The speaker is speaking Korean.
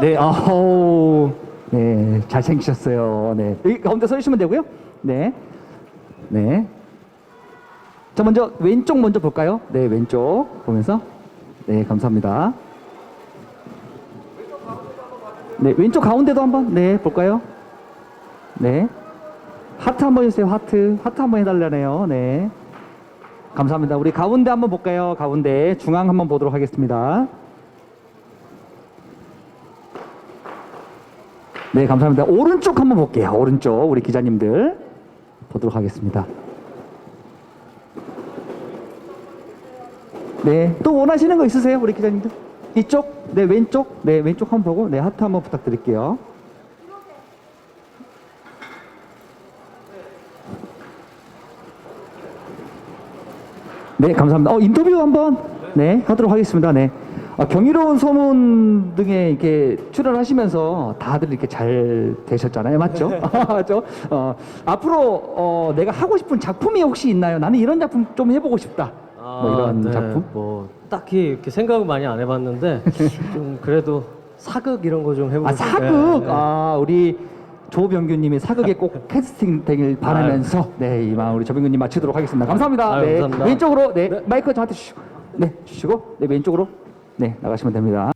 네, 아우, 네, 잘생기셨어요. 네, 여기 가운데 서 있으면 되고요. 네, 네. 자, 먼저 왼쪽 먼저 볼까요? 네, 왼쪽 보면서. 네, 감사합니다. 네, 왼쪽 가운데도 한번 네 볼까요? 네, 하트 한번 해주세요. 하트, 하트 한번 해달라네요. 네, 감사합니다. 우리 가운데 한번 볼까요? 가운데 중앙 한번 보도록 하겠습니다. 네, 감사합니다. 오른쪽 한번 볼게요. 오른쪽 우리 기자님들 보도록 하겠습니다. 네, 또 원하시는 거 있으세요, 우리 기자님들? 이쪽, 네 왼쪽, 네 왼쪽 한번 보고, 네 하트 한번 부탁드릴게요. 네, 감사합니다. 어, 인터뷰 한번 네 하도록 하겠습니다. 네. 아, 경이로운 소문 등에 이렇게 출연하시면서 다들 이렇게 잘 되셨잖아요, 맞죠? 맞죠? 어, 앞으로 어, 내가 하고 싶은 작품이 혹시 있나요? 나는 이런 작품 좀 해보고 싶다. 뭐 이런 네, 작품? 뭐 딱히 이렇게 생각을 많이 안 해봤는데 좀 그래도 사극 이런 거 좀 해보고 아 싶- 사극 네, 네. 아 우리 조병규님이 사극에 꼭 캐스팅 되길 바라면서 네 이만 우리 조병규님 마치도록 하겠습니다. 감사합니다. 아유, 네 감사합니다. 왼쪽으로 네, 네. 마이크 저한테 주시고 네 주시고 네 왼쪽으로 네 나가시면 됩니다.